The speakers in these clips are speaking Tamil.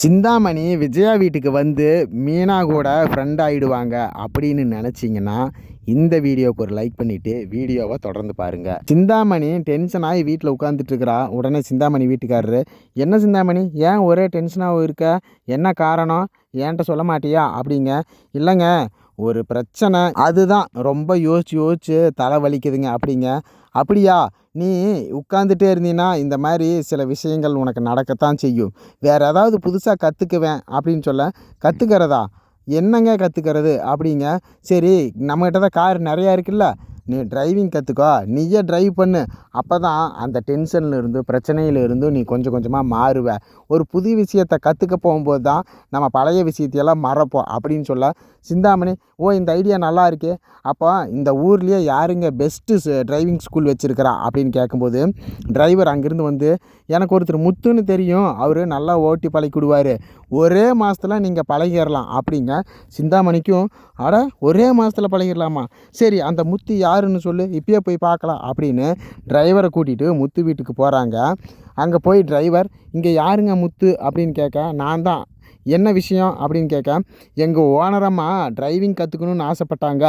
சிந்தாமணி விஜயா வீட்டுக்கு வந்து மீனா கூட ஃப்ரெண்ட் ஆகிடுவாங்க அப்படின்னு நினச்சிங்கன்னா இந்த வீடியோவுக்கு ஒரு லைக் பண்ணிவிட்டு வீடியோவை தொடர்ந்து பாருங்கள் சிந்தாமணி டென்ஷன் ஆகி வீட்டில் உட்காந்துட்ருக்கிறா உடனே சிந்தாமணி வீட்டுக்காரரு என்ன சிந்தாமணி? ஏன் ஒரே டென்ஷனாக இருக்க? என்ன காரணம்? ஏன்ட்ட சொல்ல மாட்டியா? அப்படிங்க. இல்லைங்க ஒரு பிரச்சனை. அதுதான். ரொம்ப யோசிச்சு யோசிச்சு தலை வலிக்குதுங்க. அப்படிங்க. அப்படியா? நீ உட்காந்துட்டே இருந்தீன்னா இந்த மாதிரி சில விஷயங்கள் உனக்கு நடக்கத்தான் செய்யும். வேறு ஏதாவது புதுசாக கற்றுக்குவேன் அப்படின்னு சொல்ல கற்றுக்கிறதா என்னங்க கற்றுக்கிறது அப்படிங்க. சரி நம்மக்கிட்ட தான் கார் நிறையா இருக்குல்ல. நீ டிரைவிங் கற்றுக்கோ நீயே டிரைவ் பண்ணு. அப்போ தான் அந்த டென்ஷன்லேருந்து பிரச்சனையிலேருந்து நீ கொஞ்சம் கொஞ்சமாக மாறுவ. ஒரு புது விஷயத்தை கற்றுக்க போகும்போது தான் நம்ம பழைய விஷயத்தையெல்லாம் மறப்போம் அப்படின்னு சொல்ல சிந்தாமணி ஓ இந்த ஐடியா நல்லா இருக்கே. அப்போ இந்த ஊர்லேயே யாருங்க பெஸ்ட்டு டிரைவிங் ஸ்கூல் வச்சுருக்கிறா? அப்படின்னு கேட்கும்போது டிரைவர் அங்கேருந்து வந்து எனக்கு ஒருத்தர் முத்துன்னு தெரியும். அவர் நல்லா ஓட்டி பழக்கிடுவார் ஒரே மாதத்தில் நீங்கள் பழகிடலாம் அப்படிங்க. சிந்தாமணிக்கும் அட ஒரே மாதத்தில் பழகிடலாமா சரி அந்த முத்து யாருன்னு சொல்லு இப்பயே போய் பார்க்கலாம். அப்படின்னு டிரைவரை கூட்டிகிட்டு முத்து வீட்டுக்கு போகிறாங்க அங்கே போய் டிரைவர் இங்கே யாருங்க முத்து? அப்படின்னு கேட்க நான் தான். என்ன விஷயம் அப்படின்னு கேட்க எங்கள் ஓனரம்மா டிரைவிங் கற்றுக்கணுன்னு ஆசைப்பட்டாங்க.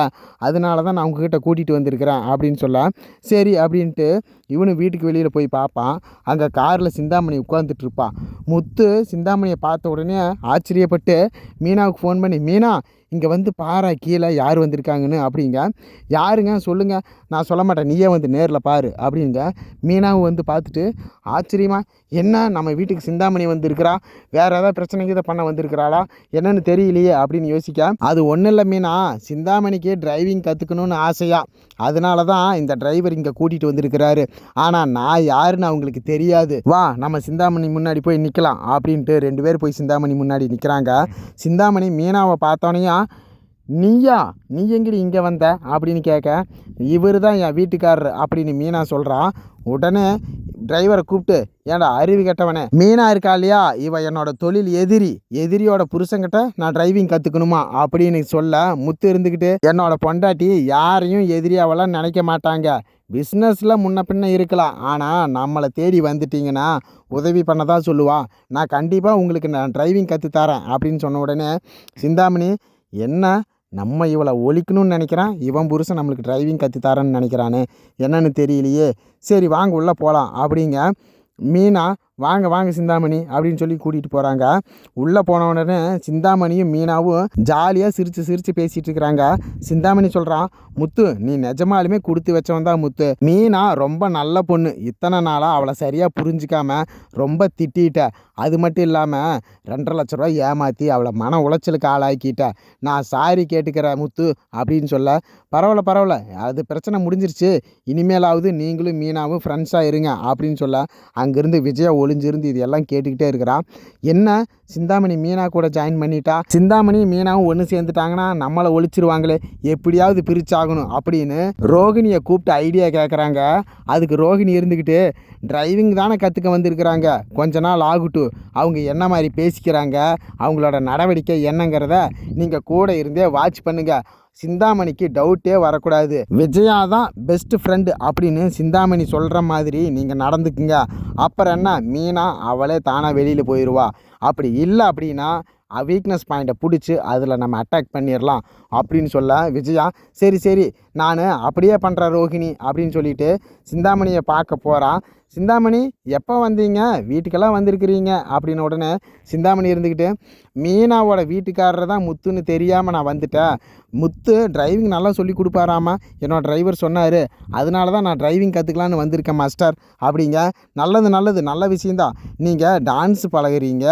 அதனால தான் நான் உங்ககிட்ட கூட்டிகிட்டு வந்திருக்கிறேன் அப்படின்னு சொல்ல சரி அப்படின்ட்டு இவனு வீட்டுக்கு வெளியில் போய் பார்ப்பான். அங்கே காரில் சிந்தாமணி உட்காந்துட்டு இருப்பான் முத்து சிந்தாமணியை பார்த்த உடனே ஆச்சரியப்பட்டு மீனாவுக்கு ஃபோன் பண்ணி மீனா இங்கே வந்து பாரா கீழே யார் வந்திருக்காங்கன்னு அப்படிங்க. யாருங்க? சொல்லுங்கள் நான் சொல்ல மாட்டேன். நீயே வந்து நேரில் பாரு அப்படிங்க. மீனாவும் வந்து பார்த்துட்டு ஆச்சரியமா? என்ன? நம்ம வீட்டுக்கு சிந்தாமணி வந்திருக்கிறா? வேறு ஏதாவது பிரச்சனைக்கு இதை பண்ண வந்திருக்கிறாளா? என்னன்னு தெரியலையே அப்படின்னு யோசிக்க. அது ஒன்றும் இல்லை மீனா. சிந்தாமணிக்கு டிரைவிங் கற்றுக்கணுன்னு ஆசையாக அதனால தான் இந்த டிரைவர் இங்கே கூட்டிகிட்டு வந்திருக்கிறாரு. ஆனால் நான் யாருன்னு அவங்களுக்கு தெரியாது. வா நம்ம சிந்தாமணி முன்னாடி போய் நிற்கலாம் அப்படின்ட்டு ரெண்டு பேர் போய் சிந்தாமணி முன்னாடி நிற்கிறாங்க சிந்தாமணி மீனாவை பார்த்தோன்னையும் நீயா? நீ எங்கடி இங்கே வந்த? அப்படின்னு கேட்க இவர் தான் என் வீட்டுக்காரர் அப்படின்னு மீனா சொல்கிறான் உடனே டிரைவரை கூப்பிட்டு ஏன்டா அறிவு கெட்டவனே? மீனா இருக்கா இல்லையா? இவன் என்னோட தொழில் எதிரி. எதிரியோட புருஷங்கிட்ட நான் டிரைவிங் கற்றுக்கணுமா அப்படின்னு சொல்ல முத்து இருந்துக்கிட்டு என்னோட பொண்டாட்டி யாரையும் எதிரியாவெல்லாம் நினைக்க மாட்டாங்க. பிஸ்னஸில் முன்ன பின்ன இருக்கலாம். ஆனால் நம்மளை தேடி வந்துட்டிங்கன்னா உதவி பண்ண தான் சொல்லுவா. நான் கண்டிப்பாக உங்களுக்கு நான் டிரைவிங் கற்றுத்தரேன் அப்படின்னு சொன்ன உடனே சிந்தாமணி என்ன நம்ம இவளை ஒழிக்கணும்னு நினைக்கிறான் இவன் புருஷன் நம்மளுக்கு டிரைவிங் கற்று தரேன்னு நினைக்கிறானே என்னன்னு தெரியலையே. சரி வாங்க உள்ளே போகலாம் அப்படிங்க மீனா வாங்க வாங்க சிந்தாமணி அப்படின்னு சொல்லி கூட்டிகிட்டு போகிறாங்க உள்ளே போன உடனே சிந்தாமணியும் மீனாவும் ஜாலியாக சிரித்து சிரித்து பேசிகிட்டு இருக்கிறாங்க. சிந்தாமணி சொல்கிறான் முத்து நீ நிஜமாலுமே கொடுத்து வச்சவன் தான் முத்து. மீனா ரொம்ப நல்ல பொண்ணு. இத்தனை நாளாக அவளை சரியாக புரிஞ்சிக்காம ரொம்ப திட்டிட்ட. அது மட்டும் இல்லாமல் ரெண்டரை லட்ச ரூபா ஏமாற்றி அவளை மன உளைச்சலுக்கு ஆளாக்கிட்ட. நான் சாரி கேட்டுக்கிறேன் முத்து அப்படின்னு சொல்ல பரவாயில்ல பரவாயில்ல. அது பிரச்சனை முடிஞ்சிருச்சு. இனிமேலாவது நீங்களும் மீனாவும் ஃப்ரெண்ட்ஸாக இருங்க அப்படின்னு சொல்ல அங்கேருந்து விஜயா ஒளிஞ்சிருந்து இது எல்லாம் கேட்டுக்கிட்டே இருக்கிறான் என்ன? சிந்தாமணி மீனா கூட ஜாயின் பண்ணிட்டா. சிந்தாமணி மீனாவும் ஒன்று சேர்ந்துட்டாங்கன்னா நம்மளை ஒழிச்சிருவாங்களே. எப்படியாவது பிரிச்சாகணும் அப்படின்னு ரோகிணியை கூப்பிட்டு ஐடியா கேட்குறாங்க அதுக்கு ரோகிணி இருந்துக்கிட்டு டிரைவிங் தானே கற்றுக்க வந்திருக்கிறாங்க. கொஞ்ச நாள் ஆகட்டும். அவங்க என்ன மாதிரி பேசிக்கிறாங்க? அவங்களோட நடவடிக்கை என்னங்கிறத நீங்கள் கூட இருந்தே வாட்ச் பண்ணுங்கள் சிந்தாமணிக்கு டவுட்டே வரக்கூடாது. விஜயா தான் பெஸ்ட் ஃப்ரெண்டு அப்படின்னு சிந்தாமணி சொல்கிற மாதிரி நீங்கள் நடந்துக்குங்க. அப்புறம் என்ன? மீனா அவளே தானாக வெளியில் போயிடுவா அப்படி இல்லை அப்படின்னா வீக்னஸ் பாயிண்ட்டை பிடிச்சி அதில் நம்ம அட்டாக் பண்ணிடலாம் அப்படின்னு சொல்ல விஜயா சரி சரி நான் அப்படியே பண்ணுறேன் ரோஹிணி அப்படின்னு சொல்லிட்டு சிந்தாமணியை பார்க்க போகிறான் சிந்தாமணி எப்போ வந்தீங்க? வீட்டுக்கெல்லாம் வந்திருக்கிறீங்க. அப்படின்னு உடனே சிந்தாமணி இருந்துக்கிட்டு மீனாவோட வீட்டுக்காரர் தான் முத்துன்னு தெரியாமல் நான் வந்துட்டேன். முத்து டிரைவிங் நல்லா சொல்லி கொடுப்பாராமா? என்னோடய டிரைவர் சொன்னார் அதனால தான் நான் டிரைவிங் கற்றுக்கலான்னு வந்திருக்கேன் மாஸ்டர் அப்படிங்க. நல்லது நல்லது. நல்ல விஷயந்தான் நீங்கள் டான்ஸ் பழகுறீங்க.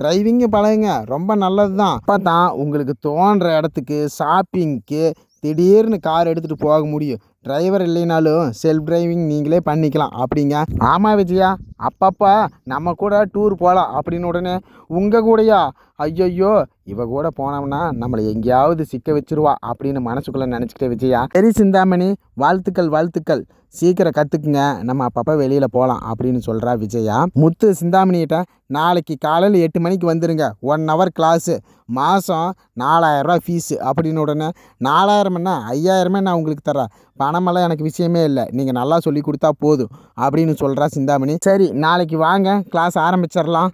டிரைவிங்கு பழகுங்க. ரொம்ப நல்லது தான் அப்போ தான் உங்களுக்கு தோன்ற இடத்துக்கு ஷாப்பிங்க்கு திடீர்னு கார் எடுத்துகிட்டு போக முடியும். டிரைவர் இல்லைனாலும் செல்ஃப் டிரைவிங் நீங்களே பண்ணிக்கலாம். அப்படிங்க? ஆமாம் விஜயா அப்பப்போ நம்ம கூட டூர் போகலாம் அப்படின்னு உடனே உங்கள் கூடயா? ஐயையோ இவ கூட போனோம்னா நம்மளை எங்கேயாவது சிக்க வச்சிருவா அப்படின்னு மனசுக்குள்ளே நினச்சிக்கிட்டே விஜயா சரி சிந்தாமணி வாழ்த்துக்கள் வாழ்த்துக்கள். சீக்கிரம் கற்றுக்குங்க நம்ம அப்பப்போ வெளியில் போகலாம் அப்படின்னு சொல்கிறா விஜயா. முத்து சிந்தாமணிகிட்ட நாளைக்கு காலையில் எட்டு மணிக்கு வந்துடுங்க ஒன் ஹவர் கிளாஸு மாதம் நாலாயிரரூவா ஃபீஸு அப்படின்னு உடனே நாலாயிரம்னா ஐயாயிரமே நான் உங்களுக்கு தரேன் பணமெல்லாம் எனக்கு விஷயமே இல்லை. நீங்கள் நல்லா சொல்லி கொடுத்தா போதும் அப்படின்னு சொல்கிறா சிந்தாமணி. சரி நாளைக்கு வாங்க. கிளாஸ் ஆரம்பிச்சிடலாம்.